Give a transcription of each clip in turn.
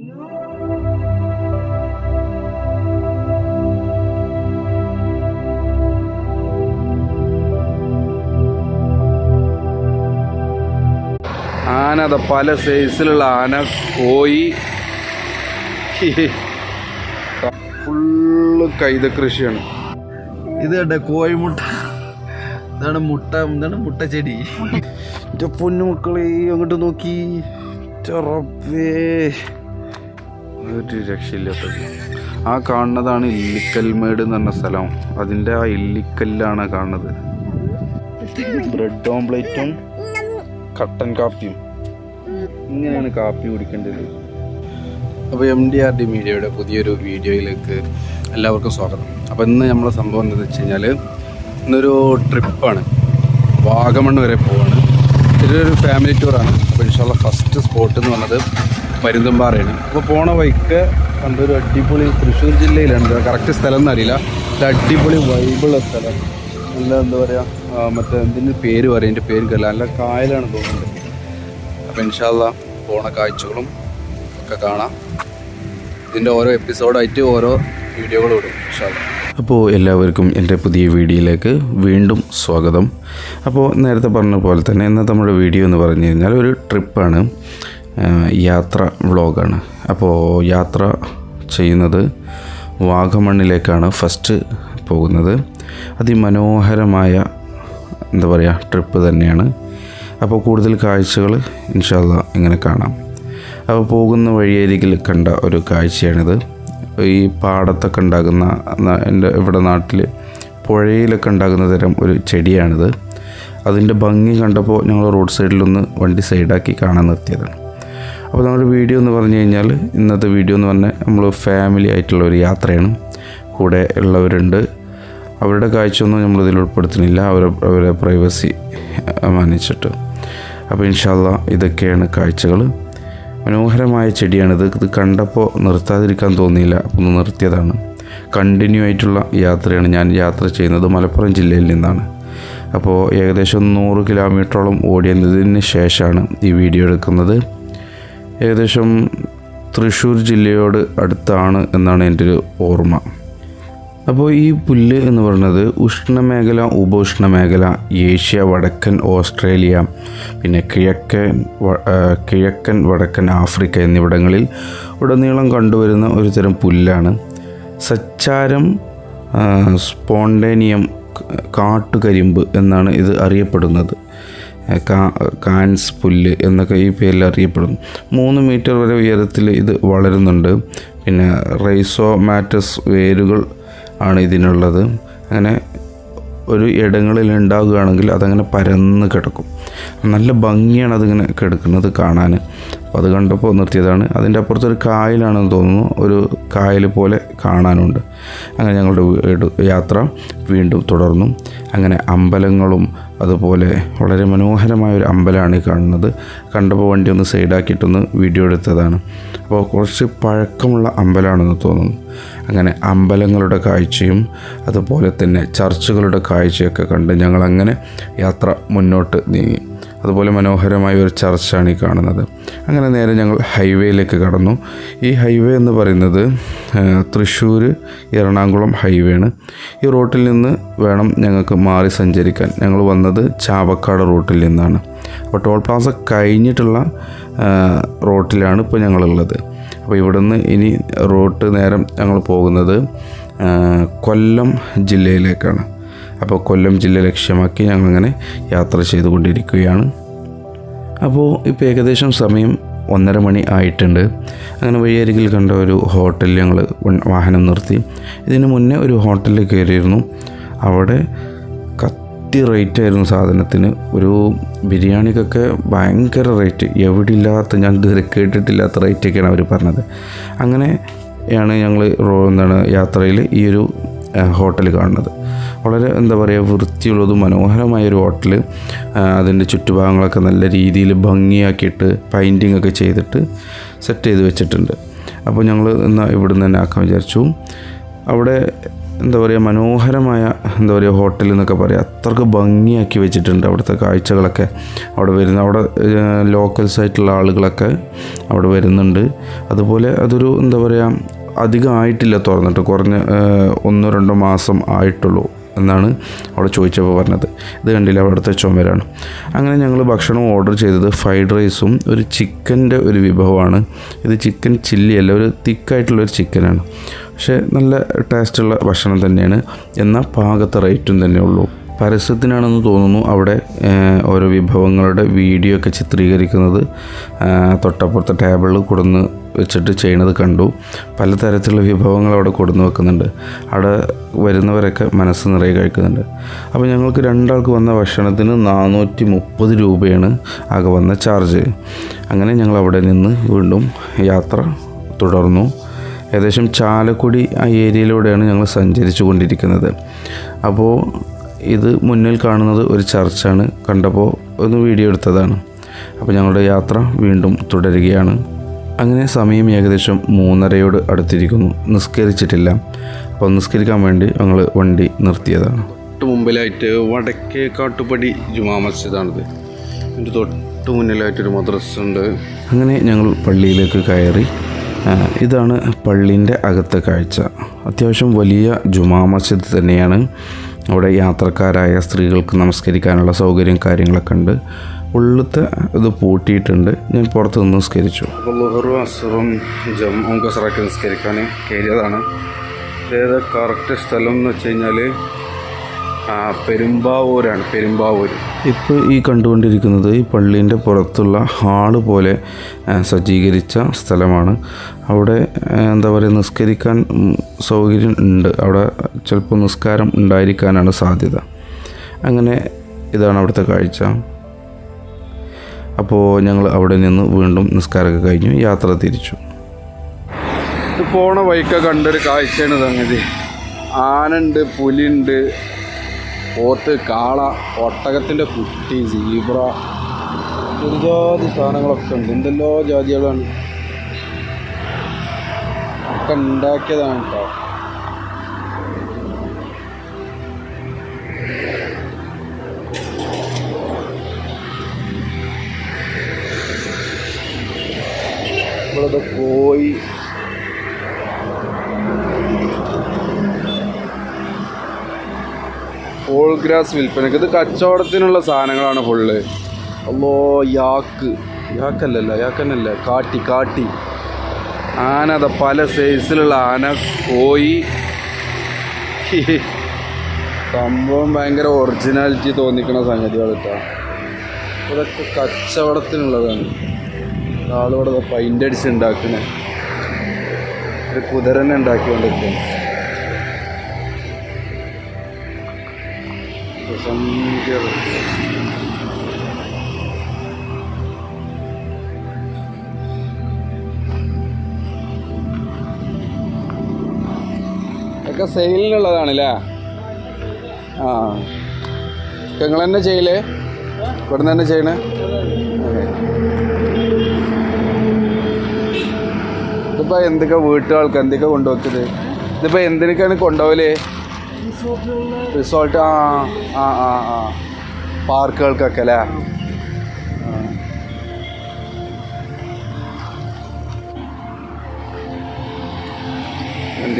ആന അത പല സൈസിലുള്ള ആന കോയി ഫുള്ള് കൈത കൃഷിയാണ്. ഇത് കണ്ടേ കോഴിമുട്ട. ഇതാണ് മുട്ട എന്താണ് മുട്ട ചെടി. പൊന്നു മക്കളെ അങ്ങോട്ട് നോക്കി. ചെറപ്പേ. ഒരു രക്ഷയില്ലാത്തത് ആ കാണുന്നതാണ് ഇല്ലിക്കൽമേട് എന്ന് പറഞ്ഞ സ്ഥലം. അതിന്റെ ആ ഇല്ലിക്കല്ലാണ് കാണുന്നത്. ബ്രെഡ് ഓംപ്ലേറ്റും കട്ടൻ കാപ്പിയും. ഇങ്ങനെയാണ് കാപ്പി കുടിക്കേണ്ടത്. അപ്പോൾ എം ഡി ആർ ഡി മീഡിയയുടെ പുതിയൊരു വീഡിയോയിലേക്ക് എല്ലാവർക്കും സ്വാഗതം. അപ്പോൾ ഇന്ന് നമ്മളെ സംഭവം എന്താണെന്ന് വെച്ച് കഴിഞ്ഞാൽ ഇന്നൊരു ട്രിപ്പാണ്. വാഗമൺ വരെ പോവാണ്. ഇതൊരു ഫാമിലി ടൂറാണ് അപ്പോൾ ഇൻഷാല്ല ഫസ്റ്റ് സ്പോട്ട് എന്ന് പറഞ്ഞത് പരുന്തുംപാറയാണ് അപ്പോൾ പോണ വഴിക്ക് കണ്ടൊരു അടിപൊളി തൃശ്ശൂർ ജില്ലയിലുണ്ട്. കറക്റ്റ് സ്ഥലം എന്നറിയില്ല ഇത് അടിപൊളി വൈബിളുള്ള സ്ഥലം. നല്ല എന്താ പറയുക മറ്റേ എന്തിന്റെ പേര് പറയും. എന്റെ പേര് കല്ല നല്ല കായലാണ് തോന്നുന്നത്. അപ്പോൾ ഇൻഷാല്ല പോണ കാഴ്ചകളും ഒക്കെ കാണാം. ഇതിന്റെ ഓരോ എപ്പിസോഡായിട്ട് ഓരോ വീഡിയോകളും ഇടും ഇൻഷാല്ല അപ്പോൾ എല്ലാവർക്കും എന്റെ പുതിയ വീഡിയോയിലേക്ക് വീണ്ടും സ്വാഗതം. അപ്പോൾ നേരത്തെ പറഞ്ഞ പോലെ തന്നെ ഇന്നത്തെ നമ്മുടെ വീഡിയോ എന്ന് പറഞ്ഞു കഴിഞ്ഞാൽ ഒരു ട്രിപ്പാണ് യാത്ര വ്ളോഗാണ്. അപ്പോൾ യാത്ര ചെയ്യുന്നത് വാഗമണ്ണിലേക്കാണ് ഫസ്റ്റ് പോകുന്നത്. അതിമനോഹരമായ എന്താ പറയുക ട്രിപ്പ് തന്നെയാണ്. അപ്പോൾ കൂടുതൽ കാഴ്ചകൾ ഇൻഷാല്ല ഇങ്ങനെ കാണാം. അപ്പോൾ പോകുന്ന വഴിയരികിൽ കണ്ട ഒരു കാഴ്ചയാണിത്. ഈ പാടത്തൊക്കെ ഉണ്ടാകുന്ന എന്റെ ഇവിടെ നാട്ടിൽ പുഴയിലൊക്കെ ഉണ്ടാകുന്ന തരം ഒരു ചെടിയാണിത്. അതിന്റെ ഭംഗി കണ്ടപ്പോൾ ഞങ്ങൾ റോഡ് സൈഡിലൊന്ന് വണ്ടി സൈഡാക്കി കാണാൻ നിർത്തിയതാണ്. അപ്പോൾ നമ്മുടെ വീഡിയോ എന്ന് പറഞ്ഞു കഴിഞ്ഞാൽ ഇന്നത്തെ വീഡിയോ എന്ന് പറഞ്ഞാൽ നമ്മൾ ഫാമിലി ആയിട്ടുള്ള ഒരു യാത്രയാണ്. കൂടെ ഉള്ളവരുണ്ട്. അവരുടെ കാഴ്ച കാഴ്ചയൊന്നും നമ്മളിതിൽ ഉൾപ്പെടുത്തുന്നില്ല. അവരെ അവരെ പ്രൈവസി മാനിച്ചിട്ട്. അപ്പോൾ ഇൻഷാല്ല ഇതൊക്കെയാണ് കാഴ്ചകൾ. മനോഹരമായ ചെടിയാണിത്. ഇത് കണ്ടപ്പോൾ നിർത്താതിരിക്കാൻ തോന്നിയില്ല. ഒന്ന് നിർത്തിയതാണ്. കണ്ടിന്യൂ ആയിട്ടുള്ള യാത്രയാണ് ഞാൻ യാത്ര ചെയ്യുന്നത് മലപ്പുറം ജില്ലയിൽ നിന്നാണ്. അപ്പോൾ ഏകദേശം നൂറ് കിലോമീറ്ററോളം ഓടിയതിന് ശേഷമാണ് ഈ വീഡിയോ എടുക്കുന്നത്. ഏകദേശം തൃശ്ശൂർ ജില്ലയോട് അടുത്താണ് എന്നാണ് എന്റെ ഒരു ഓർമ്മ. അപ്പോൾ ഈ പുല്ല് എന്ന് പറയുന്നത് ഉഷ്ണമേഖല ഉപോഷ്ണമേഖല ഏഷ്യ വടക്കൻ ഓസ്ട്രേലിയ പിന്നെ കിഴക്കൻ കിഴക്കൻ വടക്കൻ ആഫ്രിക്ക എന്നിവിടങ്ങളിൽ ഉടനീളം കണ്ടുവരുന്ന ഒരു തരം പുല്ലാണ്. സച്ചാരം സ്പോണ്ടേനിയം കാട്ടുകരിമ്പ് എന്നാണ് ഇത് അറിയപ്പെടുന്നത്. കാൻസ് പുല്ല് എന്നൊക്കെ ഈ പേരിൽ അറിയപ്പെടുന്നു. മൂന്ന് മീറ്റർ വരെ ഉയരത്തിൽ ഇത് വളരുന്നുണ്ട്. പിന്നെ റൈസോമാറ്റസ് വേരുകൾ ആണ് ഇതിനുള്ളത്. അങ്ങനെ ഒരു ഇടങ്ങളിൽ ഉണ്ടാവുകയാണെങ്കിൽ അതങ്ങനെ പരന്ന് കിടക്കും. നല്ല ഭംഗിയാണ് അതിങ്ങനെ കിടക്കുന്നത് കാണാൻ. അപ്പോൾ അത് കണ്ടപ്പോൾ നിർത്തിയതാണ്. അതിന്റെ അപ്പുറത്തൊരു കായലാണെന്ന് തോന്നുന്നു. ഒരു കായൽ പോലെ കാണാനുണ്ട്. അങ്ങനെ ഞങ്ങളുടെ യാത്ര വീണ്ടും തുടർന്നു. അങ്ങനെ അമ്പലങ്ങളും അതുപോലെ വളരെ മനോഹരമായ ഒരു അമ്പലമാണ് ഈ കാണുന്നത്. കണ്ടപ്പോൾ വണ്ടി ഒന്ന് സൈഡാക്കിയിട്ടൊന്ന് വീഡിയോ എടുത്തതാണ്. അപ്പോൾ കുറച്ച് പഴക്കമുള്ള അമ്പലമാണെന്ന് തോന്നുന്നു. അങ്ങനെ അമ്പലങ്ങളുടെ കാഴ്ചയും അതുപോലെ തന്നെ ചർച്ചുകളുടെ കാഴ്ചയൊക്കെ കണ്ട് ഞങ്ങളങ്ങനെ യാത്ര മുന്നോട്ട് നീങ്ങി. അതുപോലെ മനോഹരമായ ഒരു ചർച്ചാണ് ഈ കാണുന്നത്. അങ്ങനെ നേരെ ഞങ്ങൾ ഹൈവേയിലേക്ക് കടന്നു. ഈ ഹൈവേ എന്ന് പറയുന്നത് തൃശ്ശൂർ എറണാകുളം ഹൈവേ ആണ്. ഈ റോട്ടിൽ നിന്ന് വേണം ഞങ്ങൾക്ക് മാറി സഞ്ചരിക്കാൻ. ഞങ്ങൾ വന്നത് ചാവക്കാട് റോട്ടിൽ നിന്നാണ്. അപ്പോൾ ടോൾ പ്ലാസ കഴിഞ്ഞിട്ടുള്ള റോട്ടിലാണ് ഇപ്പോൾ ഞങ്ങളുള്ളത്. അപ്പോൾ ഇവിടുന്ന് ഇനി റോട്ട് നേരം ഞങ്ങൾ പോകുന്നത് കൊല്ലം ജില്ലയിലേക്കാണ്. അപ്പോൾ കൊല്ലം ജില്ല ലക്ഷ്യമാക്കി ഞങ്ങളിങ്ങനെ യാത്ര ചെയ്തുകൊണ്ടിരിക്കുകയാണ്. അപ്പോൾ ഇപ്പോൾ ഏകദേശം സമയം ഒന്നര മണി ആയിട്ടുണ്ട്. അങ്ങനെ വഴിയരികിൽ കണ്ട ഒരു ഹോട്ടലിൽ ഞങ്ങൾ വാഹനം നിർത്തി. ഇതിന് മുന്നേ ഒരു ഹോട്ടലിൽ കയറിയിരുന്നു. അവിടെ കത്തി റേറ്റ് ആയിരുന്നു സാധനത്തിന്. ഒരു ബിരിയാണിക്കൊക്കെ ഭയങ്കര റേറ്റ് എവിടെ ഇല്ലാത്ത ഞാൻ ഇതുവരെ കേട്ടിട്ടില്ലാത്ത റേറ്റൊക്കെയാണ് അവർ പറഞ്ഞത്. അങ്ങനെയാണ് ഞങ്ങൾ എന്താണ് യാത്രയിൽ ഈ ഒരു ഹോട്ടൽ കാണുന്നത്. വളരെ എന്താ പറയുക വൃത്തിയുള്ളതും മനോഹരമായ ഒരു ഹോട്ടൽ അതിന്റെ ചുറ്റുഭാഗങ്ങളൊക്കെ നല്ല രീതിയിൽ ഭംഗിയാക്കിയിട്ട് പെയിന്റിംഗ് ഒക്കെ ചെയ്തിട്ട് സെറ്റ് ചെയ്ത് വെച്ചിട്ടുണ്ട്. അപ്പോൾ ഞങ്ങൾ എന്നാൽ ഇവിടുന്ന് തന്നെ ആക്കാൻ വിചാരിച്ചു. അവിടെ എന്താ പറയുക മനോഹരമായ എന്താ പറയുക ഹോട്ടൽ എന്നൊക്കെ പറയാം. അത്രയ്ക്ക് ഭംഗിയാക്കി വെച്ചിട്ടുണ്ട് അവിടുത്തെ കാഴ്ചകളൊക്കെ. അവിടെ വരുന്ന അവിടെ ലോക്കൽസ് ആയിട്ടുള്ള ആളുകളൊക്കെ അവിടെ വരുന്നുണ്ട്. അതുപോലെ അതൊരു എന്താ പറയുക അധികം ആയിട്ടില്ല തുറന്നിട്ട്. കുറഞ്ഞ ഒന്നോ രണ്ടോ മാസം ആയിട്ടുള്ളൂ എന്നാണ് അവിടെ ചോദിച്ചപ്പോൾ പറഞ്ഞത്. ഇത് കണ്ടില്ല അവിടുത്തെ ചുമരാണ്. അങ്ങനെ ഞങ്ങൾ ഭക്ഷണം ഓർഡർ ചെയ്തത് ഫ്രൈഡ് റൈസും ഒരു ചിക്കന്റെ ഒരു വിഭവമാണ്. ഇത് ചിക്കൻ ചില്ലി അല്ല ഒരു തിക്കായിട്ടുള്ളൊരു ചിക്കനാണ് പക്ഷേ നല്ല ടേസ്റ്റുള്ള ഭക്ഷണം തന്നെയാണ്. എന്നാൽ പാകത്തെ റേറ്റും തന്നെ ഉള്ളൂ. പരസ്യത്തിനാണെന്ന് തോന്നുന്നു അവിടെ ഓരോ വിഭവങ്ങളുടെ വീഡിയോ ഒക്കെ ചിത്രീകരിക്കുന്നത്. തൊട്ടപ്പുറത്തെ ടേബിളിൽ കൊടുന്ന് വെച്ചിട്ട് ചെയ്യണത് കണ്ടു. പലതരത്തിലുള്ള വിഭവങ്ങൾ അവിടെ കൊടുന്ന് വെക്കുന്നുണ്ട്. അവിടെ വരുന്നവരൊക്കെ മനസ്സ് നിറയെ കഴിക്കുന്നുണ്ട്. അപ്പോൾ ഞങ്ങൾക്ക് രണ്ടാൾക്ക് വന്ന ഭക്ഷണത്തിന് നാനൂറ്റി മുപ്പത് രൂപയാണ് ആകെ വന്ന ചാർജ് അങ്ങനെ ഞങ്ങൾ അവിടെ നിന്ന് വീണ്ടും യാത്ര തുടർന്നു. ഏകദേശം ചാലക്കുടി ആ ഏരിയയിലൂടെയാണ് ഞങ്ങൾ സഞ്ചരിച്ചു കൊണ്ടിരിക്കുന്നത്. അപ്പോൾ ഇത് മുന്നിൽ കാണുന്നത് ഒരു ചർച്ചാണ്. കണ്ടപ്പോൾ ഒന്ന് വീഡിയോ എടുത്തതാണ്. അപ്പോൾ ഞങ്ങളുടെ യാത്ര വീണ്ടും തുടരുകയാണ്. അങ്ങനെ സമയം ഏകദേശം മൂന്നരയോട് അടുത്തിരിക്കുന്നു. നിസ്കരിച്ചിട്ടില്ല. അപ്പോൾ നിസ്കരിക്കാൻ വേണ്ടി ഞങ്ങൾ വണ്ടി നിർത്തിയതാണ്. തൊട്ട് മുമ്പിലായിട്ട് വടക്കേ കാട്ടുപടി ജുമാ മസ്ജിദാണിത്. എന്റെ തൊട്ട് മുന്നിലായിട്ടൊരു മദ്രസ ഉണ്ട് അങ്ങനെ ഞങ്ങൾ പള്ളിയിലേക്ക് കയറി. ഇതാണ് പള്ളീന്റെ അകത്തെ കാഴ്ച. അത്യാവശ്യം വലിയ ജുമാ മസ്ജിദ് തന്നെയാണ്. അവിടെ യാത്രക്കാരായ സ്ത്രീകൾക്ക് നമസ്കരിക്കാനുള്ള സൗകര്യം കാര്യങ്ങളൊക്കെ ഉണ്ട്. ഉള്ളത്തെ ഇത് പൂട്ടിയിട്ടുണ്ട്. ഞാൻ പുറത്ത് നിന്ന് നിസ്കരിച്ചു. അപ്പോൾ ലുഹറും അസറും ജമ്മും കസറൊക്കെ നിസ്കരിക്കാൻ കയറിയതാണ്. അതായത് കറക്റ്റ് സ്ഥലം എന്ന് വെച്ച് കഴിഞ്ഞാൽ പെരുമ്പാവൂരാണ് പെരുമ്പാവൂർ ഇപ്പോൾ ഈ കണ്ടുകൊണ്ടിരിക്കുന്നത് ഈ പള്ളീന്റെ പുറത്തുള്ള ഹാൾ പോലെ സജ്ജീകരിച്ച സ്ഥലമാണ്. അവിടെ എന്താ പറയുക നിസ്കരിക്കാൻ സൗകര്യം ഉണ്ട്. അവിടെ ചിലപ്പോൾ നിസ്കാരം ഉണ്ടായിരിക്കാനാണ് സാധ്യത. അങ്ങനെ ഇതാണ് അവിടുത്തെ കാഴ്ച. അപ്പോൾ ഞങ്ങൾ അവിടെ നിന്ന് വീണ്ടും നിസ്കാരമൊക്കെ കഴിഞ്ഞു. യാത്ര തിരിച്ചു. പോണ വഴിക്ക കണ്ടൊരു കാഴ്ചയാണ് സംഗതി. ആനുണ്ട് പുലിയുണ്ട് പോത്ത് കാള ഒട്ടകത്തിന്റെ കുട്ടി സീബ്ര ഒരുപാട് സാധനങ്ങളൊക്കെ ഉണ്ട്. എന്തെല്ലോ ജാതികളാണ്. ഒക്കെ ഉണ്ടാക്കിയതാണ് കേട്ടോ ഇവിടെ കോഴി ഓൾ ഗ്രാസ് വിൽപ്പനക്ക്. ഇത് കച്ചവടത്തിനുള്ള സാധനങ്ങളാണ് ഫുള്ള് അല്ലോ യാക്ക്. യാക്കല്ലല്ല യാക്കന്നല്ല. കാട്ടി കാട്ടി. ആന പല സൈസിലുള്ള ആന കോയി സംഭവം ഭയങ്കര ഒറിജിനാലിറ്റി തോന്നിക്കുന്ന സംഗതികൾ കേട്ടോ ഇതൊക്കെ കച്ചവടത്തിനുള്ളതാണ്. ആളിവിടെ പൈന്റ് അടിച്ച് ഉണ്ടാക്കണേ ഒരു കുതിരനെ ഉണ്ടാക്കിക്കൊണ്ടിരിക്കും സംഖ്യ ഒക്കെ സെയിലിനുള്ളതാണല്ലേ ആ. നിങ്ങൾ തന്നെ ചെയ്യലേ? ഇവിടെ നിന്ന് തന്നെ ചെയ്യണേ? ഇതിപ്പോൾ എന്തൊക്കെ വീട്ടുകാർക്ക് എന്തൊക്കെ കൊണ്ടുവെച്ചത് ഇതിപ്പോൾ എന്തിനൊക്കെയാണ് കൊണ്ടുപോകൽ റിസോർട്ട് ആ ആ ആ ആ. പാർക്കുകൾക്കൊക്കെ അല്ലേ?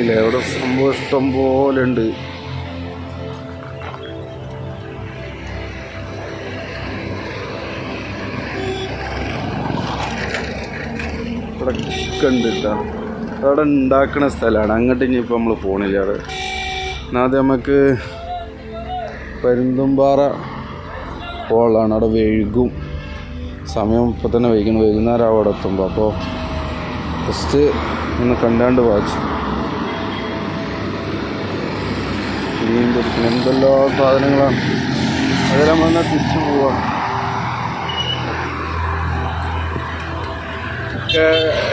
കണ്ടില്ലേ അവിടെ സംഭവം ഇഷ്ടം പോലെ ഉണ്ട്. അവിടെ ഉണ്ടാക്കുന്ന സ്ഥലമാണ്. അങ്ങോട്ട് ഇനിയിപ്പോൾ നമ്മൾ പോണില്ല അവിടെ. എന്നാദ്യം നമുക്ക് പരുന്തുംപാറ പോളാണ് അവിടെ വൈകും. സമയം ഇപ്പോൾ തന്നെ വൈകുന്നു. വൈകുന്നേരം അവിടെ എത്തുമ്പോൾ അപ്പോൾ ജസ്റ്റ് ഒന്ന് കണ്ടാണ്ട് വായിച്ചു പിടിക്കുന്ന എന്തെല്ലോ സാധനങ്ങളാണ്. അതെല്ലാം വന്നാൽ തിരിച്ചു പോവാം.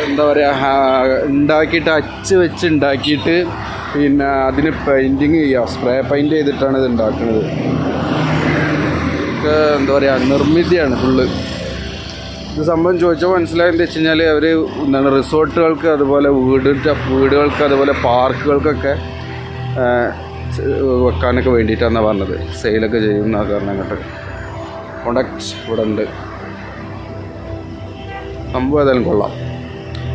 എന്താ പറയുക ഉണ്ടാക്കിയിട്ട് അച്ച് വെച്ച് ഉണ്ടാക്കിയിട്ട് പിന്നെ അതിന് പെയിന്റിങ് ചെയ്യുക സ്പ്രേ പെയിന്റ് ചെയ്തിട്ടാണ് ഇത് ഉണ്ടാക്കുന്നത് എന്താ പറയുക നിർമ്മിതിയാണ് ഫുള്ള് ഇത് സംഭവം ചോദിച്ചാൽ മനസ്സിലായെന്ന് വെച്ച് കഴിഞ്ഞാൽ അവർ എന്താണ് റിസോർട്ടുകൾക്ക് അതുപോലെ വീടിന്റെ വീടുകൾക്ക് അതുപോലെ പാർക്കുകൾക്കൊക്കെ വെക്കാനൊക്കെ വേണ്ടിയിട്ടാണ് പറഞ്ഞത്. സെയിലൊക്കെ ചെയ്യുന്ന കാരണം അങ്ങോട്ട്. കോണ്ടാക്ട് ഇവിടെ ഉണ്ട്. സംഭവം ഏതായാലും കൊള്ളാം.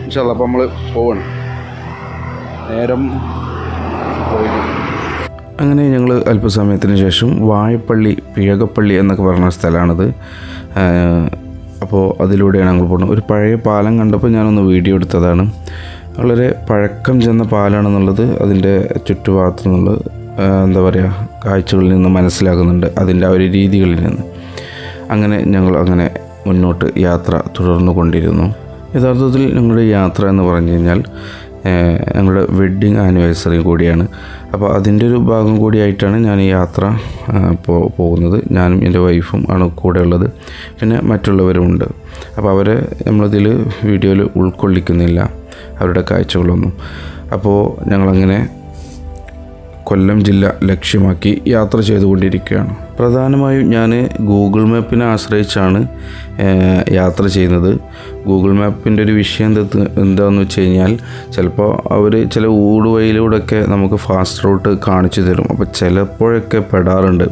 ഇൻഷാല്ല നമ്മൾ പോവണം. നേരം പോയി അങ്ങനെ ഞങ്ങൾ അല്പസമയത്തിന് ശേഷം വാഴപ്പള്ളി പിഴകപ്പള്ളി എന്നൊക്കെ പറഞ്ഞ സ്ഥലമാണിത്. അപ്പോൾ അതിലൂടെയാണ് ഞങ്ങൾ പോകുന്നത്. ഒരു പഴയ പാലം കണ്ടപ്പോൾ ഞാനൊന്ന് വീഡിയോ എടുത്തതാണ്. വളരെ പഴക്കം ചെന്ന പാലാണെന്നുള്ളത് അതിന്റെ ചുറ്റുഭാഗത്തു നിന്നുള്ള എന്താ പറയുക കാഴ്ചകളിൽ നിന്ന് മനസ്സിലാകുന്നുണ്ട് അതിന്റെ ആ ഒരു രീതികളിൽ നിന്ന്. അങ്ങനെ ഞങ്ങൾ അങ്ങനെ മുന്നോട്ട് യാത്ര തുടർന്നു കൊണ്ടിരുന്നു. യഥാർത്ഥത്തിൽ ഞങ്ങളുടെ യാത്ര എന്ന് പറഞ്ഞു കഴിഞ്ഞാൽ ഞങ്ങളുടെ വെഡ്ഡിങ് ആനിവേഴ്സറി കൂടിയാണ്. അപ്പോൾ അതിന്റെ ഒരു ഭാഗം കൂടിയായിട്ടാണ് ഞാൻ ഈ യാത്ര പോകുന്നത്. ഞാനും എന്റെ വൈഫും ആണ് കൂടെ ഉള്ളത്. പിന്നെ മറ്റുള്ളവരുമുണ്ട് അപ്പോൾ അവരെ നമ്മളിതിൽ വീഡിയോയിൽ ഉൾക്കൊള്ളിക്കുന്നില്ല. അവരുടെ കാഴ്ചകളൊന്നും. അപ്പോൾ ഞങ്ങളങ്ങനെ കൊല്ലം ജില്ല ലക്ഷ്യമാക്കി യാത്ര ചെയ്തുകൊണ്ടിരിക്കുകയാണ്. പ്രധാനമായും ഞാൻ ഗൂഗിൾ മാപ്പിനെ ആശ്രയിച്ചാണ് യാത്ര ചെയ്യുന്നത്. ഗൂഗിൾ മാപ്പിന്റെ ഒരു വിഷയം എന്താ എന്താണെന്ന് വെച്ച് കഴിഞ്ഞാൽ ചിലപ്പോൾ അവർ ചില ഊടുവഴിയിലൂടെയൊക്കെ നമുക്ക് ഫാസ്റ്റ് റൂട്ട് കാണിച്ചു തരും. അപ്പോൾ ചിലപ്പോഴൊക്കെ പെടാറുണ്ട്.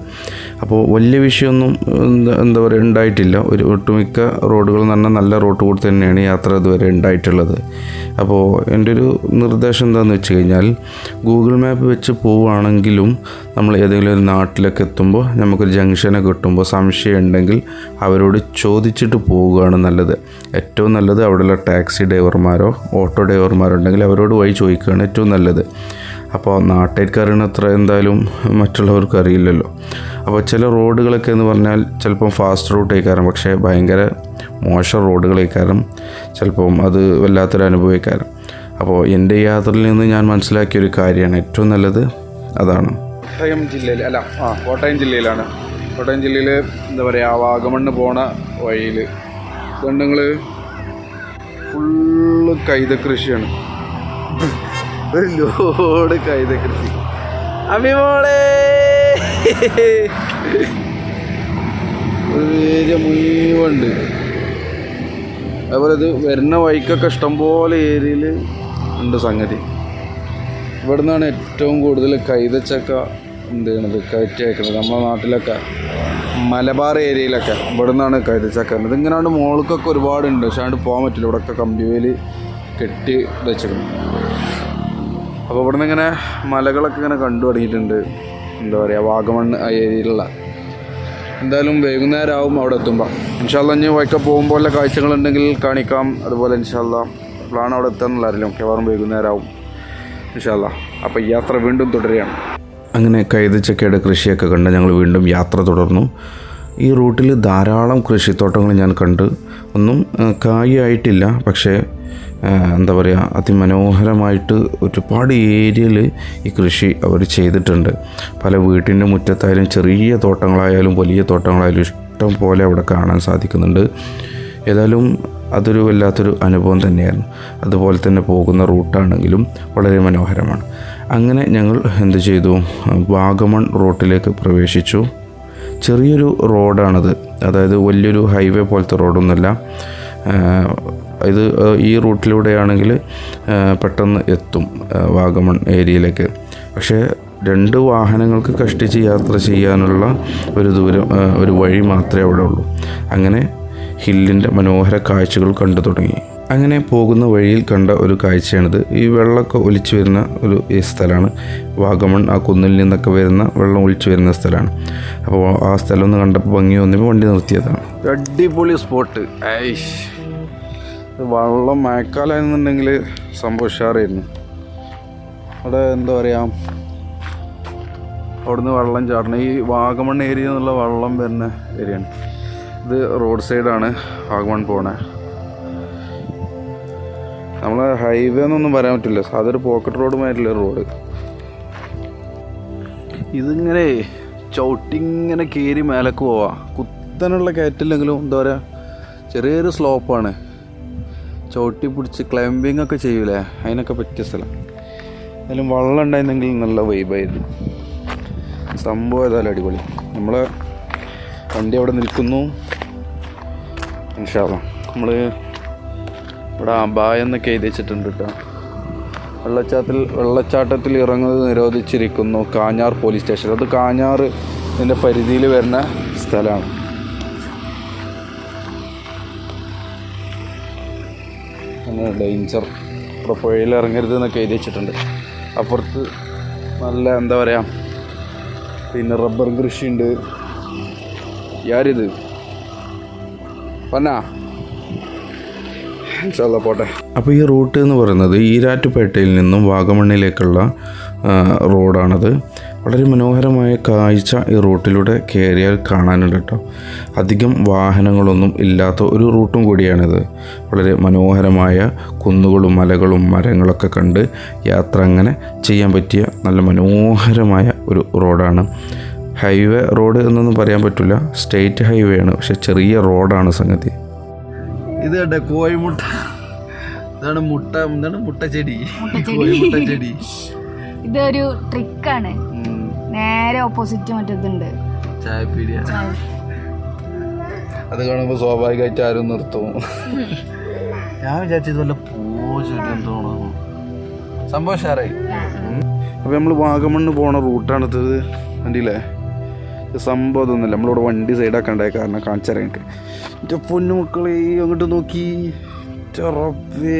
അപ്പോൾ വലിയ വിഷയമൊന്നും എന്താ എന്താ പറയുക ഉണ്ടായിട്ടില്ല. ഒരു ഒട്ടുമിക്ക റോഡുകൾ എന്ന് നല്ല റോഡ് കൂടി തന്നെയാണ് യാത്ര ഇതുവരെ ഉണ്ടായിട്ടുള്ളത്. അപ്പോൾ എന്റെ ഒരു നിർദ്ദേശം എന്താണെന്ന് വെച്ച് കഴിഞ്ഞാൽ ഗൂഗിൾ മാപ്പ് വെച്ച് പോവുകയാണെങ്കിലും നമ്മൾ ഏതെങ്കിലും ഒരു നാട്ടിലൊക്കെ എത്തുമ്പോൾ നമുക്കൊരു ജംഗ്ഷനൊക്കെ കിട്ടുമ്പോൾ സംശയം ഉണ്ടെങ്കിൽ അവരോട് ചോദിച്ചിട്ട് പോവുകയാണ് നല്ലത്. ഏറ്റവും നല്ലത് അവിടെയുള്ള ടാക്സി ഡ്രൈവർമാരോ ഓട്ടോ ഡ്രൈവർമാരോ ഉണ്ടെങ്കിൽ അവരോട് വഴി ചോദിക്കുകയാണ് ഏറ്റവും നല്ലത്. അപ്പോൾ നാട്ടുകാർക്ക് അത്ര എന്തായാലും മറ്റുള്ളവർക്ക് അറിയില്ലല്ലോ. അപ്പോൾ ചില റോഡുകളൊക്കെ എന്ന് പറഞ്ഞാൽ ചിലപ്പം ഫാസ്റ്റ് റൂട്ടേക്കാരം പക്ഷേ ഭയങ്കര മോശം റോഡുകളേക്കാരം ചിലപ്പം അത് വല്ലാത്തൊരു അനുഭവിക്കാരം അപ്പോൾ എന്റെ യാത്രയിൽ നിന്ന് ഞാൻ മനസ്സിലാക്കിയ ഒരു കാര്യമാണ് ഏറ്റവും നല്ലത് അതാണ്. കോട്ടയം ജില്ലയിൽ അല്ല ആ കോട്ടയം ജില്ലയിലാണ്. കോട്ടയം ജില്ലയിൽ എന്താ പറയുക വാഗമണ്ണ് പോണ വഴിയിൽ നിങ്ങൾ ഫുള്ള് കൈത കൃഷിയാണ്. ഒരു ലോഡ് കൈത കൃഷി. അമ്മിമോളെ ഏരിയ മുഴുവുണ്ട്. അതുപോലെ ഇത് വരുന്ന വഴിക്കൊക്കെ ഇഷ്ടംപോലെ ഏരിയയിൽ ഉണ്ട് സംഗതി. ഇവിടെ നിന്നാണ് ഏറ്റവും കൂടുതൽ കൈതച്ചക്ക എന്ത് ചെയ്യണത് കയറ്റി അയക്കുന്നത് നമ്മുടെ നാട്ടിലൊക്കെ മലബാർ ഏരിയയിലൊക്കെ ഇവിടെ നിന്നാണ് കൈതച്ചക്ക ഇങ്ങനെയാണ് മോൾക്കൊക്കെ ഒരുപാടുണ്ട്. പക്ഷേ അങ്ങോട്ട് പോകാൻ പറ്റില്ല. ഇവിടെയൊക്കെ കമ്പിവേൽ കെട്ടി വെച്ചിരുന്നു അപ്പോൾ ഇവിടുന്ന് ഇങ്ങനെ മലകളൊക്കെ ഇങ്ങനെ കണ്ടു തുടങ്ങിയിട്ടുണ്ട്. എന്താ പറയുക വാഗമൺ ആ ഏരിയയിലുള്ള. എന്തായാലും വൈകുന്നേരം ആവും അവിടെ എത്തുമ്പോൾ ഇൻഷാല്ല ഇനി വൈക്കം പോകുമ്പോൾ വല്ല കാഴ്ചകളുണ്ടെങ്കിൽ കാണിക്കാം. അതുപോലെ ഇൻഷാല്ല പ്ലാൻ അവിടെ എത്താന്നുള്ള അറിയില്ല മിക്കവാറും വൈകുന്നേരം ആവും ഇൻഷാല്ല അപ്പോൾ യാത്ര വീണ്ടും തുടരുകയാണ്. അങ്ങനെ കൈതച്ചക്കയുടെ കൃഷിയൊക്കെ കണ്ട് ഞങ്ങൾ വീണ്ടും യാത്ര തുടർന്നു. ഈ റൂട്ടിൽ ധാരാളം കൃഷിത്തോട്ടങ്ങൾ ഞാൻ കണ്ട്. ഒന്നും കായായിട്ടില്ല പക്ഷേ എന്താ പറയുക അതിമനോഹരമായിട്ട് ഒരുപാട് ഏരിയയിൽ ഈ കൃഷി അവർ ചെയ്തിട്ടുണ്ട്. പല വീട്ടിന്റെ മുറ്റത്തായാലും ചെറിയ തോട്ടങ്ങളായാലും വലിയ തോട്ടങ്ങളായാലും ഇഷ്ടം പോലെ അവിടെ കാണാൻ സാധിക്കുന്നുണ്ട്. ഏതായാലും അതൊരു വല്ലാത്തൊരു അനുഭവം തന്നെയായിരുന്നു. അതുപോലെ തന്നെ പോകുന്ന റൂട്ടാണെങ്കിലും വളരെ മനോഹരമാണ്. അങ്ങനെ ഞങ്ങൾ എന്ത് ചെയ്തു? വാഗമൺ റോട്ടിലേക്ക് പ്രവേശിച്ചു. ചെറിയൊരു റോഡാണത്. അതായത് വലിയൊരു ഹൈവേ പോലത്തെ റോഡൊന്നുമല്ല. ഇത് ഈ റൂട്ടിലൂടെയാണെങ്കിൽ പെട്ടെന്ന് എത്തും വാഗമൺ ഏരിയയിലേക്ക്. പക്ഷേ രണ്ട് വാഹനങ്ങൾക്ക് കഷ്ടിച്ച് യാത്ര ചെയ്യാനുള്ള ഒരു ദൂരം ഒരു വഴി മാത്രമേ അവിടെ ഉള്ളൂ. അങ്ങനെ ഹില്ലിന്റെ മനോഹര കാഴ്ചകൾ കണ്ടു തുടങ്ങി. അങ്ങനെ പോകുന്ന വഴിയിൽ കണ്ട ഒരു കാഴ്ചയാണിത്. ഈ വെള്ളമൊക്കെ ഒലിച്ചു വരുന്ന ഒരു സ്ഥലമാണ്. വാഗമൺ ആ കുന്നിൽ നിന്നൊക്കെ വരുന്ന വെള്ളം ഒലിച്ചു വരുന്ന സ്ഥലമാണ്. അപ്പോൾ ആ സ്ഥലം ഒന്ന് കണ്ടപ്പോൾ ഭംഗി വന്നപ്പോൾ വണ്ടി നിർത്തിയതാണ്. അടിപൊളി സ്പോട്ട് ഐഷ് വെള്ളം മഴക്കാലമായിരുന്നുണ്ടെങ്കിൽ സംഭവം ഉഷാറായിരുന്നു. അവിടെ എന്താ പറയുക അവിടുന്ന് വെള്ളം ചാടണം. ഈ വാഗമൺ ഏരിയ എന്നുള്ള വെള്ളം വരുന്ന ഏരിയയാണ് ഇത് റോഡ് സൈഡാണ് വാഗമൺ പോണേ. നമ്മൾ ഹൈവേ എന്നൊന്നും പറയാൻ പറ്റില്ല. അതൊരു പോക്കറ്റ് റോഡ് മാതിരില്ല റോഡ് ഇതിങ്ങനെ ചവിട്ടിങ്ങനെ കയറി മേലേക്ക് പോവാ. കുത്തനുള്ള കയറ്റില്ലെങ്കിലും എന്താ പറയുക ചെറിയൊരു സ്ലോപ്പാണ് ചവിട്ടി പിടിച്ച് ക്ലൈമ്പിംഗ് ഒക്കെ ചെയ്യൂലേ? അതിനൊക്കെ പറ്റിയ സ്ഥലം. എന്തായാലും വെള്ളം ഉണ്ടായിരുന്നെങ്കിൽ നല്ല വൈബായിരുന്നു സംഭവം ഏതായാലും അടിപൊളി. നമ്മൾ വണ്ടി അവിടെ നിൽക്കുന്നു. ഇൻഷാല്ല നമ്മൾ ഇവിടെ അബായ എന്നൊക്കെ എഴുതി വെച്ചിട്ടുണ്ട് കേട്ടോ. വെള്ളച്ചാട്ടത്തിൽ വെള്ളച്ചാട്ടത്തിൽ ഇറങ്ങുന്നത് നിരോധിച്ചിരിക്കുന്നു കാഞ്ഞാർ പോലീസ് സ്റ്റേഷൻ. അത് കാഞ്ഞാർ ഇതിന്റെ പരിധിയിൽ വരുന്ന സ്ഥലമാണ്. ഡേഞ്ചർ ഇവിടെ പുഴയിൽ ഇറങ്ങരുത് എന്നൊക്കെ എഴുതി വെച്ചിട്ടുണ്ട് അപ്പുറത്ത് നല്ല എന്താ പറയുക പിന്നെ റബ്ബർ കൃഷിയുണ്ട്. യാരിത്. പന്നാ? ഇൻഷാല്ലാ പോട്ടെ. അപ്പോൾ ഈ റൂട്ട് എന്ന് പറയുന്നത് ഈരാറ്റുപേട്ടയിൽ നിന്നും വാഗമണ്ണിലേക്കുള്ള റോഡാണത്. വളരെ മനോഹരമായ കാഴ്ച ഈ റൂട്ടിലൂടെ കയറിയാൽ കാണാനുണ്ട് കേട്ടോ. അധികം വാഹനങ്ങളൊന്നും ഇല്ലാത്ത ഒരു റൂട്ടും കൂടിയാണിത്. വളരെ മനോഹരമായ കുന്നുകളും മലകളും മരങ്ങളൊക്കെ കണ്ട് യാത്ര അങ്ങനെ ചെയ്യാൻ പറ്റിയ നല്ല മനോഹരമായ ഒരു റോഡാണ്. ഹൈവേ റോഡ് എന്നൊന്നും പറയാൻ പറ്റില്ല. സ്റ്റേറ്റ് ഹൈവേ ആണ് പക്ഷെ ചെറിയ റോഡാണ് സംഗതി. ഇത് കണ്ടേ? കോഴിമുട്ട. ഇതാണ് മുട്ട എന്താണ് മുട്ടച്ചെടി. കോഴിമുട്ട ചെടി ഇതൊരു ട്രിക്കാണ് നേരെ ഓപ്പോസിറ്റ് മറ്റേതുണ്ട്. ചായപ്പീടിയ അത് കാണുമ്പോൾ സ്വാഭാവികമായിട്ട് ആരും നിർത്തും. ഞാൻ വിചാരിച്ചത് വല്ല പൂ ചെടി തോന്നുന്നു സംഭവം ഷാറായി അപ്പോൾ നമ്മൾ വാഗമണ്ണ് പോണ റൂട്ടാണിത് കണ്ടില്ലേ? ഇത് സംഭവം ഇതൊന്നുമില്ല. നമ്മളിവിടെ വണ്ടി സൈഡാക്കണ്ടായ കാരണം കാണിച്ചു തരാം എനിക്ക് എന്റെ പൊന്നു മക്കളെ അങ്ങോട്ട് നോക്കി. ചെറപ്പേ.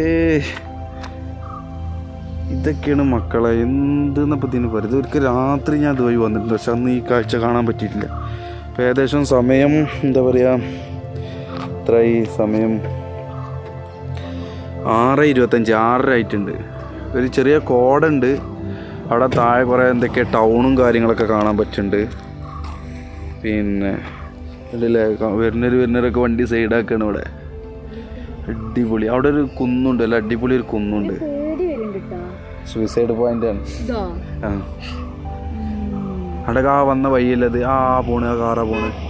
ഇതൊക്കെയാണ് മക്കളെ. എന്തെന്നപ്പോൾ ഇതിന് പറയുന്നത് ഒരിക്കൽ രാത്രി ഞാൻ ഇതുവഴി വന്നിട്ടുണ്ട് പക്ഷെ അന്ന് ഈ കാഴ്ച കാണാൻ പറ്റിയിട്ടില്ല. അപ്പോൾ ഏകദേശം സമയം എന്താ പറയുക എത്രയായി സമയം ആറ് ഇരുപത്തഞ്ച് ആറര ആയിട്ടുണ്ട് ഒരു ചെറിയ കോടുണ്ട്. അവിടെ താഴെ കുറേ എന്തൊക്കെ ടൗണും കാര്യങ്ങളൊക്കെ കാണാൻ പറ്റുന്നുണ്ട്. പിന്നെ ഇതില്ലേ വരുന്നൊരു വരുന്നവരൊക്കെ വണ്ടി സൈഡാക്കാണ് ഇവിടെ. അടിപൊളി. അവിടെ ഒരു കുന്നുണ്ട് അല്ല അടിപൊളി ഒരു കുന്നുണ്ട്. സൂയിസൈഡ് പോയിന്റ് ആണ്. അവിടെ ആ. വന്ന വഴിയല്ലത് ആ പോണ് ആ കാറാ പോണ്.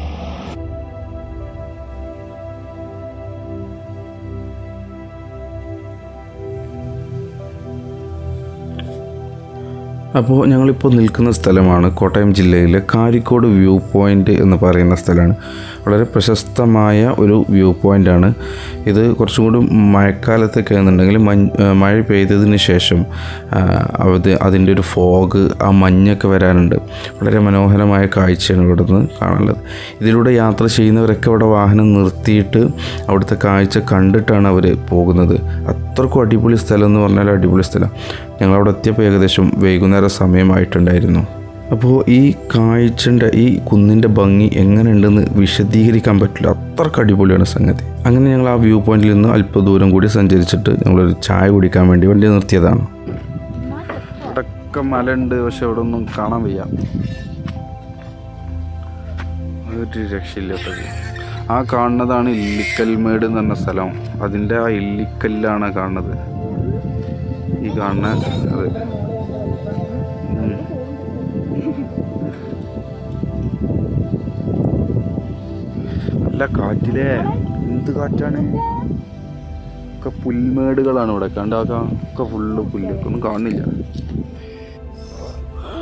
അപ്പോൾ ഞങ്ങളിപ്പോൾ നിൽക്കുന്ന സ്ഥലമാണ് കോട്ടയം ജില്ലയിലെ കാരിക്കോട് വ്യൂ പോയിന്റ് എന്ന് പറയുന്ന സ്ഥലമാണ്. വളരെ പ്രശസ്തമായ ഒരു വ്യൂ പോയിന്റാണ് ഇത് കുറച്ചും കൂടി മഴക്കാലത്തൊക്കെ ആണെന്നുണ്ടെങ്കിൽ മഴ പെയ്തതിന് ശേഷം അത് അതിന്റെ ഒരു ഫോഗ് ആ മഞ്ഞൊക്കെ വരാനുണ്ട്. വളരെ മനോഹരമായ കാഴ്ചയാണ് ഇവിടെ നിന്ന് കാണാനുള്ളത്. ഇതിലൂടെ യാത്ര ചെയ്യുന്നവരൊക്കെ അവിടെ വാഹനം നിർത്തിയിട്ട് അവിടുത്തെ കാഴ്ച കണ്ടിട്ടാണ് അവർ പോകുന്നത്. അത്രക്കും അടിപൊളി സ്ഥലം എന്ന് പറഞ്ഞാൽ അടിപൊളി സ്ഥലം. ഞങ്ങളവിടെ എത്തിയപ്പോൾ ഏകദേശം വൈകുന്നേരം സമയമായിട്ടുണ്ടായിരുന്നു. അപ്പോൾ ഈ കാഴ്ചന്റെ ഈ കുന്നിന്റെ ഭംഗി എങ്ങനെയുണ്ടെന്ന് വിശദീകരിക്കാൻ പറ്റില്ല. അത്രയ്ക്ക് അടിപൊളിയാണ് സംഗതി. അങ്ങനെ ഞങ്ങൾ ആ വ്യൂ പോയിന്റിൽ നിന്ന് അല്പ ദൂരം കൂടി സഞ്ചരിച്ചിട്ട് ഞങ്ങളൊരു ചായ കുടിക്കാൻ വേണ്ടി വണ്ടി നിർത്തിയതാണ്. മലയുണ്ട് പക്ഷെ ഇവിടെ ഒന്നും കാണാൻ വയ്യ. ഒരു ആ കാണുന്നതാണ് ഇല്ലിക്കൽമേട് എന്ന് പറഞ്ഞ സ്ഥലം. അതിന്റെ ആ ഇല്ലിക്കല്ലാണ് കാണുന്നത്. ഈ കാണുന്ന നല്ല കാറ്റിലേ. എന്ത് കാറ്റാണ്? ഒക്കെ പുൽമേടുകളാണ് ഇവിടെ. കണ്ടാക്കാം ഒക്കെ ഫുള്ള് പുല്ല് ഒന്നും കാണുന്നില്ല.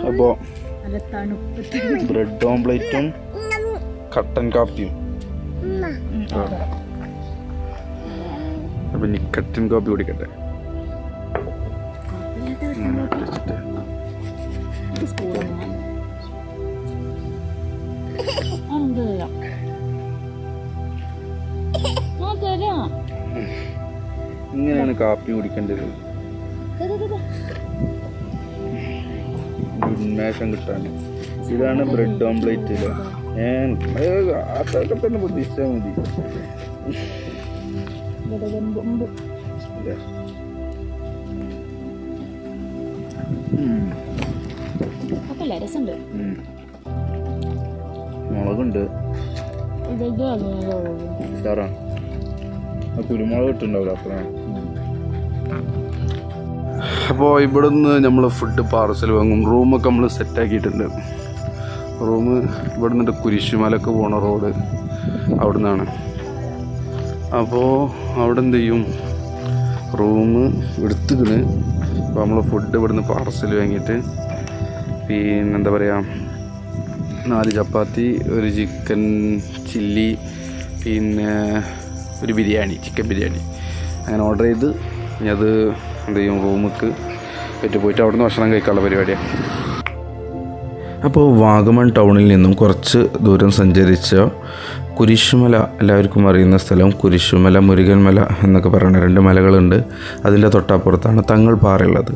അപ്പോൾ തണുപ്പ്. ബ്രെഡ് ഓംപ്ലേറ്റും കട്ടൻ കാപ്പിയും. അപ്പം ഇനി കട്ടൻ കാപ്പി കുടിക്കട്ടെ. ഇങ്ങനെയാണ് കാപ്പി കുടിക്കേണ്ടത്? ഉന്മേഷം കിട്ടാൻ. ഇതാണ് ബ്രെഡ് ഓംപ്ലേറ്റ് അതൊക്കെ തന്നെ പ്രതീക്ഷിച്ചാൽ മതി. മുളകുണ്ട്. കുരുമുളക് ഇട്ടുണ്ടാവില്ല അപ്പോഴാണ് അപ്പോൾ ഇവിടുന്ന് നമ്മൾ ഫുഡ് പാർസൽ വാങ്ങും. റൂമൊക്കെ നമ്മൾ സെറ്റാക്കിയിട്ടുണ്ട് റൂം ഇവിടെ നിന്നിട്ട് കുരിശുമലക്ക് പോണ റോഡ് അവിടെ നിന്നാണ് അപ്പോൾ അവിടെ എന്ത് ചെയ്യും? റൂം എടുത്തുകണ് അപ്പോൾ നമ്മൾ ഫുഡ് ഇവിടുന്ന് പാർസൽ വാങ്ങിയിട്ട് പിന്നെ എന്താ പറയുക നാല് ചപ്പാത്തി ഒരു ചിക്കൻ ചില്ലി പിന്നെ ഒരു ബിരിയാണി ചിക്കൻ ബിരിയാണി. അങ്ങനെ ഓർഡർ ചെയ്ത് അത് എന്ത് ചെയ്യും? റൂമിക്ക് പറ്റി പോയിട്ട് അവിടുന്ന് ഭക്ഷണം കഴിക്കാനുള്ള പരിപാടിയാണ് അപ്പോൾ വാഗമൺ ടൗണിൽ നിന്നും കുറച്ച് ദൂരം സഞ്ചരിച്ച കുരിശുമല എല്ലാവർക്കും അറിയുന്ന സ്ഥലം കുരിശുമല മുരുകൻമല എന്നൊക്കെ പറയുന്ന രണ്ട് മലകളുണ്ട്. അതിന്റെ തൊട്ടപ്പുറത്താണ് തങ്ങൾ പാറയുള്ളത്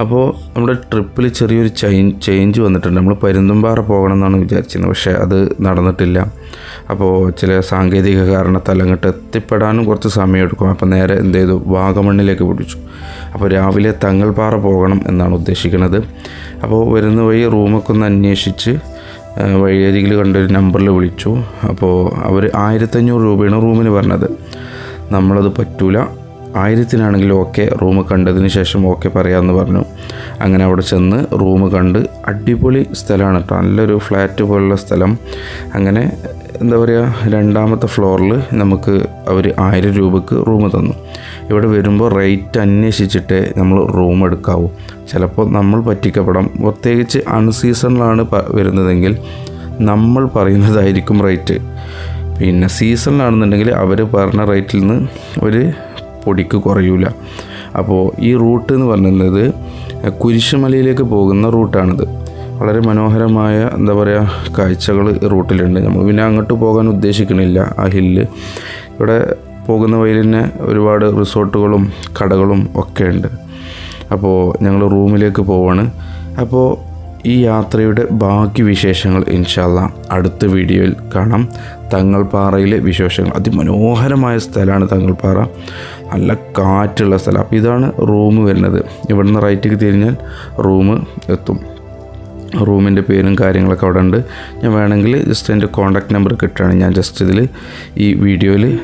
അപ്പോൾ നമ്മുടെ ട്രിപ്പിൽ ചെറിയൊരു ചേഞ്ച് ചേഞ്ച് വന്നിട്ടുണ്ട്. നമ്മൾ പരുന്തുംപാറ പോകണം എന്നാണ് വിചാരിച്ചിരുന്നത്. പക്ഷേ അത് നടന്നിട്ടില്ല. അപ്പോൾ ചില സാങ്കേതിക കാരണത്താൽ അങ്ങോട്ട് എത്തിപ്പെടാനും കുറച്ച് സമയമെടുക്കും. അപ്പോൾ നേരെ എന്ത് ചെയ്തു? വാഗമണ്ണിലേക്ക് പിടിച്ചു. അപ്പോൾ രാവിലെ തങ്ങൾപാറ പോകണം എന്നാണ് ഉദ്ദേശിക്കുന്നത്. അപ്പോൾ വരുന്ന വഴി റൂമൊക്കെ ഒന്ന് അന്വേഷിച്ച് വഴിയരികിൽ കണ്ടൊരു നമ്പറിൽ വിളിച്ചു. അപ്പോൾ അവർ ആയിരത്തഞ്ഞൂറ് രൂപയാണ് റൂമിന് പറഞ്ഞത്. നമ്മളത് പറ്റൂല. ആയിരത്തിനാണെങ്കിൽ ഓക്കെ റൂം കണ്ടതിന് ശേഷം ഓക്കെ പറയാമെന്ന് പറഞ്ഞു. അങ്ങനെ അവിടെ ചെന്ന് റൂം കണ്ട് അടിപൊളി സ്ഥലമാണ് കേട്ടോ. നല്ലൊരു ഫ്ലാറ്റ് പോലുള്ള സ്ഥലം. അങ്ങനെ എന്താ പറയുക രണ്ടാമത്തെ ഫ്ലോറിൽ നമുക്ക് അവർ ആയിരം രൂപക്ക് റൂം തന്നു. ഇവിടെ വരുമ്പോൾ റേറ്റ് അന്വേഷിച്ചിട്ട് നമ്മൾ റൂം എടുക്കാവൂ. ചിലപ്പോൾ നമ്മൾ പറ്റിക്കപ്പെടാം. പ്രത്യേകിച്ച് അൺസീസണിലാണ് വരുന്നതെങ്കിൽ നമ്മൾ പറയുന്നതായിരിക്കും റേറ്റ്. പിന്നെ സീസണിലാണെന്നുണ്ടെങ്കിൽ അവർ പറഞ്ഞ റേറ്റിൽ നിന്ന് ഒരു പൊടിക്ക് കുറയൂല. അപ്പോൾ ഈ റൂട്ട് എന്ന് പറയുന്നത് കുരിശുമലയിലേക്ക് പോകുന്ന റൂട്ടാണിത് വളരെ മനോഹരമായ എന്താ പറയുക കാഴ്ചകൾ റൂട്ടിലുണ്ട് നമ്മൾ പിന്നെ അങ്ങോട്ട് പോകാൻ ഉദ്ദേശിക്കുന്നില്ല ആ ഹില്ല് ഇവിടെ പോകുന്ന വഴിയിൽ തന്നെ ഒരുപാട് റിസോർട്ടുകളും കടകളും ഒക്കെ ഉണ്ട്. അപ്പോൾ ഞങ്ങൾ റൂമിലേക്ക് പോവാണ്. അപ്പോൾ ഈ യാത്രയുടെ ബാക്കി വിശേഷങ്ങൾ ഇൻഷാല്ല അടുത്ത വീഡിയോയിൽ കാണാം. തങ്ങൾപ്പാറയിലെ വിശേഷങ്ങൾ. അതിമനോഹരമായ സ്ഥലമാണ് തങ്ങൾപ്പാറ നല്ല കാറ്റുള്ള സ്ഥലം. അപ്പോൾ ഇതാണ് റൂം വരുന്നത്. ഇവിടുന്ന് റൈറ്റിക്ക് തിരിഞ്ഞാൽ റൂം എത്തും. റൂമിന്റെ പേരും കാര്യങ്ങളൊക്കെ അവിടെ ഉണ്ട്. ഞാൻ വേണമെങ്കിൽ ജസ്റ്റ് എന്റെ കോൺടാക്ട് നമ്പർ കിട്ടുകയാണ് ഞാൻ ജസ്റ്റ് ഇതിൽ ഈ വീഡിയോയിൽ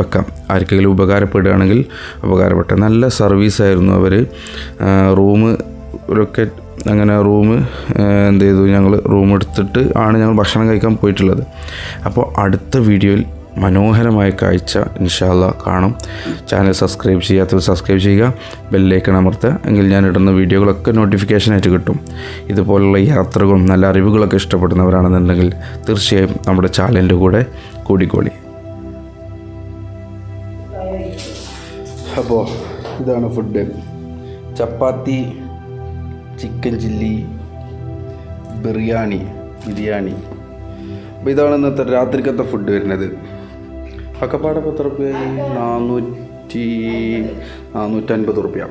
വെക്കാം. ആർക്കെങ്കിലും ഉപകാരപ്പെടുകയാണെങ്കിൽ ഉപകാരപ്പെട്ട. നല്ല സർവീസായിരുന്നു അവർ. റൂം ഒക്കെ അങ്ങനെ റൂം എന്ത് ചെയ്തു? ഞങ്ങൾ റൂം എടുത്തിട്ട് ആണ് ഞങ്ങൾ ഭക്ഷണം കഴിക്കാൻ പോയിട്ടുള്ളത്. അപ്പോൾ അടുത്ത വീഡിയോയിൽ മനോഹരമായ കാഴ്ച ഇൻഷാല്ല കാണും. ചാനൽ സബ്സ്ക്രൈബ് ചെയ്യാത്തവർ സബ്സ്ക്രൈബ് ചെയ്യുക. ബെല്ലേക്ക് അമർത്തുക. എങ്കിൽ ഞാൻ ഇടുന്ന വീഡിയോകളൊക്കെ നോട്ടിഫിക്കേഷനായിട്ട് കിട്ടും. ഇതുപോലുള്ള യാത്രകളും നല്ല അറിവുകളൊക്കെ ഇഷ്ടപ്പെടുന്നവരാണെന്നുണ്ടെങ്കിൽ തീർച്ചയായും നമ്മുടെ ചാനലിന്റെ കൂടെ കൂടിക്കോളി. അപ്പോൾ ഇതാണ് food. Chapati chicken chilli biryani biryani. അപ്പോൾ ഇതാണ് ഇന്നത്തെ രാത്രിക്കത്തെ ഫുഡ് വരുന്നത്. ഒക്കെ പാടെ പത്ത് റുപ്യ നാനൂറ്റി നാനൂറ്റൻപത് റുപ്യ.